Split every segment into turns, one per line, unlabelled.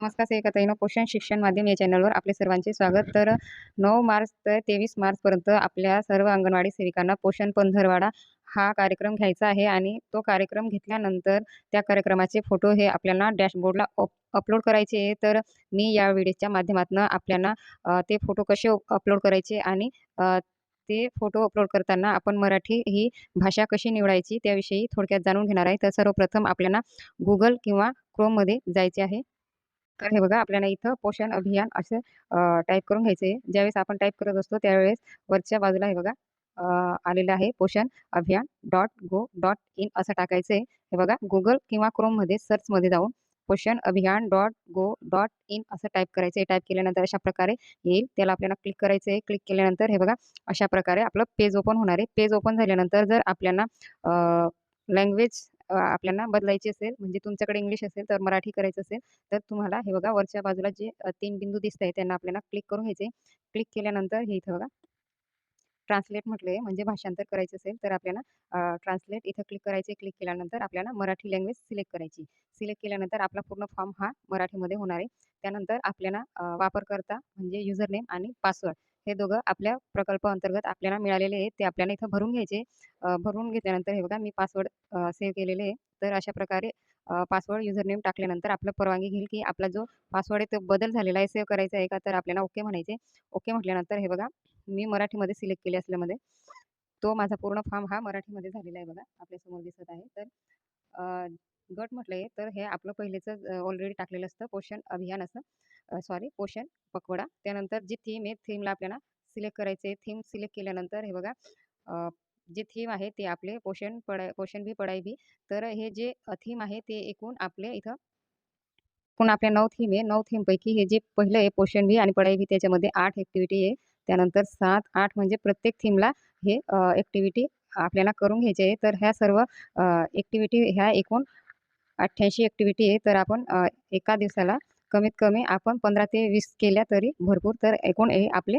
नमस्कार सेविकाताईंनो पोषण शिक्षण माध्यम या चॅनलवर आपले सर्वांचे स्वागत. तर नऊ मार्च ते तेवीस मार्चपर्यंत आपल्या सर्व अंगणवाडी सेविकांना पोषण पंधरवाडा हा कार्यक्रम घ्यायचा आहे आणि तो कार्यक्रम घेतल्यानंतर त्या कार्यक्रमाचे फोटो हे आपल्याला डॅशबोर्डला अप अपलोड करायचे आहे. तर मी या व्हिडिओच्या माध्यमातून आपल्याला ते फोटो कसे अपलोड करायचे आणि ते फोटो अपलोड करताना आपण मराठी ही भाषा कशी निवडायची त्याविषयी थोडक्यात जाणून घेणार आहे. तर सर्वप्रथम आपल्याला गुगल किंवा क्रोममध्ये जायचे आहे. तर हे बघा आपल्याला इथं पोषण अभियान असं टाईप करून घ्यायचं आहे. ज्यावेळेस आपण टाईप करत असतो त्यावेळेस वरच्या बाजूला हे बघा आलेलं आहे पोषण अभियान डॉट गो डॉट इन असं टाकायचं आहे. हे बघा गुगल किंवा क्रोममध्ये सर्चमध्ये जाऊन Poshan Abhiyaan dot gov dot in असं टाईप करायचं आहे. टाईप केल्यानंतर अशा प्रकारे येईल. त्याला आपल्याला क्लिक करायचं आहे. क्लिक केल्यानंतर हे बघा अशा प्रकारे आपलं पेज ओपन होणार आहे. पेज ओपन झाल्यानंतर जर आपल्याला लँग्वेज आपल्याला बदलायची असेल म्हणजे तुमच्याकडे इंग्लिश असेल तर मराठी करायचं असेल तर तुम्हाला हे बघा वरच्या बाजूला जे तीन बिंदू दिसत आहे त्यांना आपल्याला क्लिक करून घ्यायचे. क्लिक केल्यानंतर हे इथं बघा. ट्रान्सलेट म्हटले म्हणजे भाषांतर करायचं असेल तर आपल्याला ट्रान्सलेट इथं क्लिक करायचे. क्लिक केल्यानंतर आपल्याला मराठी लँग्वेज सिलेक्ट करायची. सिलेक्ट केल्यानंतर आपला पूर्ण फॉर्म हा मराठीमध्ये होणार आहे. त्यानंतर आपल्याला वापरकर्ता म्हणजे युजर नेम आणि पासवर्ड. हे दोघं आपल्या प्रकल्प अंतर्गत आपल्याला मिळालेले आहेत ते आपल्याला इथं भरून घ्यायचे. भरून घेतल्यानंतर हे बघा मी पासवर्ड सेव्ह केलेले आहे. तर अशा प्रकारे पासवर्ड युजर नेम टाकल्यानंतर आपलं परवानगी घेईल की आपला जो पासवर्ड आहे तो बदल झालेला आहे सेव्ह करायचा आहे का? तर आपल्याला ओके म्हणायचे. ओके म्हटल्यानंतर हे बघा मी मराठीमध्ये सिलेक्ट केले असल्यामध्ये तो माझा पूर्ण फॉर्म हा मराठीमध्ये झालेला आहे बघा आपल्यासमोर दिसत आहे. तर गट म्हटलं आहे तर हे आपलं पहिलेचं ऑलरेडी टाकलेलं असतं पोषण अभियान असं. सॉरी पोषण पकवडा त्यानंतर जी थीम आहे थीमला आपल्याला सिलेक्ट करायचे आहे. थीम सिलेक्ट केल्यानंतर हे बघा जे थीम आहे ते आपले पोषण पडाय पोषण भी पडाय भी तर हे जे थीम आहे ते एकूण आपले इथं एकूण आपल्या नऊ थीम आहे. नऊ थीमपैकी हे जे पहिलं आहे पोषण भी आणि पढाई भी त्याच्यामध्ये आठ ॲक्टिव्हिटी आहे. त्यानंतर सात आठ म्हणजे प्रत्येक थीमला हे ॲक्टिव्हिटी आपल्याला करून घ्यायचे आहे. तर ह्या सर्व ॲक्टिव्हिटी ह्या एकूण अठ्ठ्याऐंशी ॲक्टिव्हिटी आहे. तर आपण एका दिवसाला कमीत कमी आपण पंधरा ते वीस केल्या तरी भरपूर. तर एकूण हे आपले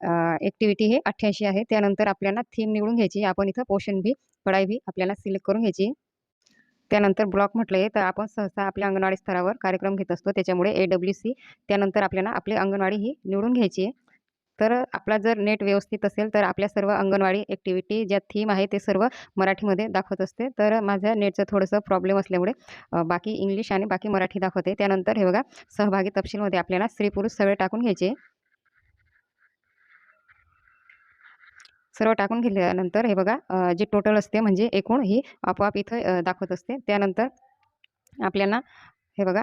ॲक्टिव्हिटी हे अठ्ठ्याऐंशी आहे. त्यानंतर आपल्याला थीम निवडून घ्यायची आपण इथं पोषण भी पढाई भी आपल्याला सिलेक्ट करून घ्यायची त्यानंतर ब्लॉक म्हटलं तर आपण सहसा आपल्या अंगणवाडी स्तरावर कार्यक्रम घेत असतो. त्याच्यामुळे ए डब्ल्यू सी त्यानंतर आपल्याला आपली अंगणवाडी ही निवडून घ्यायची आहे. तर आपला जर नेट व्यवस्थित असेल तर आपल्या सर्व अंगणवाडी ॲक्टिव्हिटी ज्या थीम आहे ते सर्व मराठीमध्ये दाखवत असते. तर माझ्या नेटचं थोडंसं प्रॉब्लेम असल्यामुळे बाकी इंग्लिश आणि बाकी मराठी दाखवते. त्यानंतर हे बघा सहभागी तपशीलमध्ये आपल्याला स्त्री पुरुष सगळे टाकून घ्यायचे. सर्व टाकून घेतल्यानंतर हे बघा जे टोटल असते म्हणजे एकूण ही आपोआप इथं दाखवत असते. त्यानंतर आपल्याला हे बघा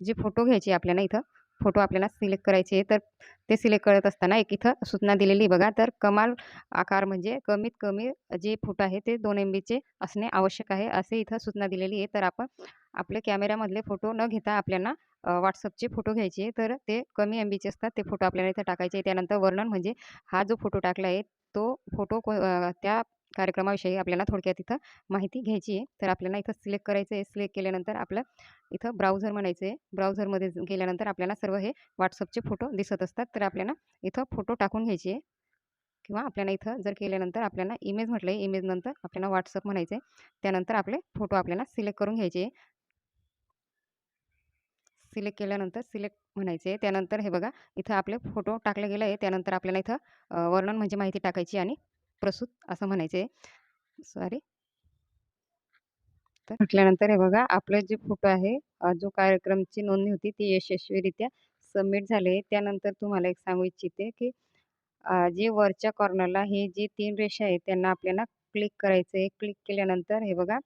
जे फोटो घ्यायचे आपल्याला इथं फोटो आपल्याला सिलेक्ट करायचे आहे. तर ते सिलेक्ट करत असताना एक इथं सूचना दिलेली बघा. तर कमाल आकार म्हणजे कमीत कमी जे फोटो आहे ते दोन एम बीचे असणे आवश्यक आहे असे इथं सूचना दिलेली आहे. तर आपण आपल्या कॅमेऱ्यामधले फोटो न घेता आपल्याला व्हॉट्सअपचे फोटो घ्यायचे तर ते कमी एम बीचे असतात. ते फोटो आपल्याला इथं टाकायचे त्यानंतर वर्णन म्हणजे हा जो फोटो टाकला आहे तो फोटो को त्या कार्यक्रमाविषयी आपल्याला थोडक्यात इथं माहिती घ्यायची आहे. तर आपल्याला इथं सिलेक्ट करायचं आहे सिलेक्ट केल्यानंतर आपलं इथं ब्राउझर म्हणायचं आहे ब्राउझरमध्ये गेल्यानंतर आपल्याला सर्व हे व्हॉट्सअपचे फोटो दिसत असतात. तर आपल्याला इथं फोटो टाकून घ्यायचे आहे. किंवा आपल्याला इथं जर केल्यानंतर आपल्याला इमेज म्हटलं आहे इमेजनंतर आपल्याला व्हॉट्सअप म्हणायचं आहे त्यानंतर आपले फोटो आपल्याला सिलेक्ट करून घ्यायचे आहे. सिलेक्ट केल्यानंतर सिलेक्ट म्हणायचे आहे. त्यानंतर हे बघा इथं आपले फोटो टाकले गेले आहे. त्यानंतर आपल्याला इथं वर्णन म्हणजे माहिती टाकायची आणि प्रसूत असं म्हणायचे. आहे सॉरी तर म्हटल्यानंतर हे बघा आपलं जे फोटो आहे जो कार्यक्रमची नोंदणी होती ती यशस्वीरित्या सबमिट झाले त्यानंतर तुम्हाला एक सांगू इच्छिते की जे वरच्या कॉर्नरला हे जे तीन रेषा आहे त्यांना आपल्याला क्लिक करायचं आहे. क्लिक केल्यानंतर हे बघा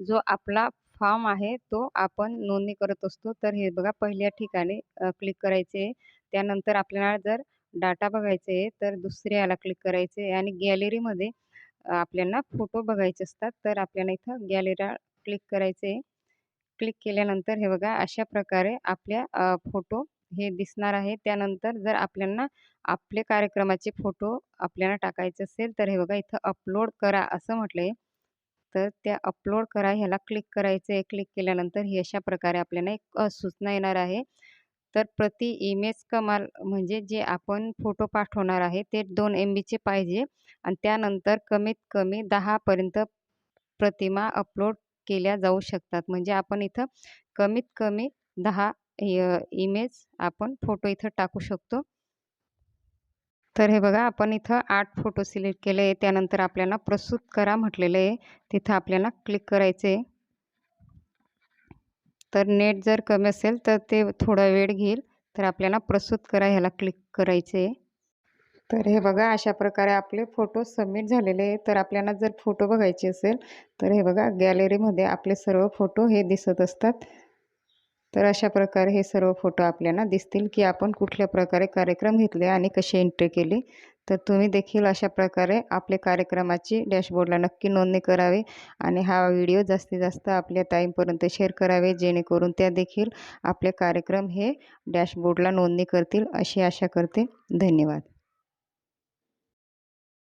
जो आपला फॉर्म आहे तो आपण नोंदणी करत असतो. तर हे बघा पहिल्या ठिकाणी क्लिक करायचे त्यानंतर आपल्याला जर डाटा बघायचे आहे तर दुसऱ्या याला क्लिक करायचे आणि गॅलरीमध्ये आपल्याला फोटो बघायचे असतात तर आपल्याला इथं गॅलरीला क्लिक करायचे. क्लिक केल्यानंतर हे बघा अशा प्रकारे आपल्या फोटो हे दिसणार आहे. त्यानंतर जर आपल्याला आपले कार्यक्रमाचे फोटो आपल्याला टाकायचे असेल तर हे बघा इथं अपलोड करा असं म्हटलं आहे तर त्या अपलोड करा ह्याला क्लिक करायचं आहे क्लिक केल्यानंतर ही अशा प्रकारे आपल्याला एक सूचना येणार आहे. तर प्रति इमेज कमाल म्हणजे जे आपण फोटो पाठवणार आहे ते दोन एम बीचे पाहिजे. आणि त्यानंतर कमीत कमी दहापर्यंत प्रतिमा अपलोड केल्या जाऊ शकतात. म्हणजे आपण इथं कमीत कमी दहा इमेज आपण फोटो इथं टाकू शकतो. तर हे बघा आपण इथं आठ फोटो सिलेक्ट केले. आहे त्यानंतर आपल्याला प्रस्तुत करा म्हटलेलं आहे. तिथं आपल्याला क्लिक करायचं आहे तर नेट जर कमी असेल तर ते थोडा वेळ घेईल. तर आपल्याला प्रस्तुत करा ह्याला क्लिक करायचे आहे. तर हे बघा अशा प्रकारे आपले फोटो सबमिट झालेले आहे तर आपल्याला जर फोटो बघायचे असेल तर हे बघा गॅलरीमध्ये आपले सर्व फोटो हे दिसत असतात. तर अशा प्रकारे हे सर्व फोटो आपल्याला दिसतील की आपण कुठल्या प्रकारे कार्यक्रम घेतले आणि कशी एंट्री केली. तर तुम्ही देखील अशा प्रकारे आपल्या कार्यक्रमाची डॅशबोर्डला नक्की नोंदणी करावी आणि हा व्हिडिओ जास्तीत जास्त आपल्या ताईंपर्यंत शेअर करावे जेणेकरून त्या देखील आपले कार्यक्रम हे डॅशबोर्डला नोंदणी करतील अशी आशा करते. धन्यवाद.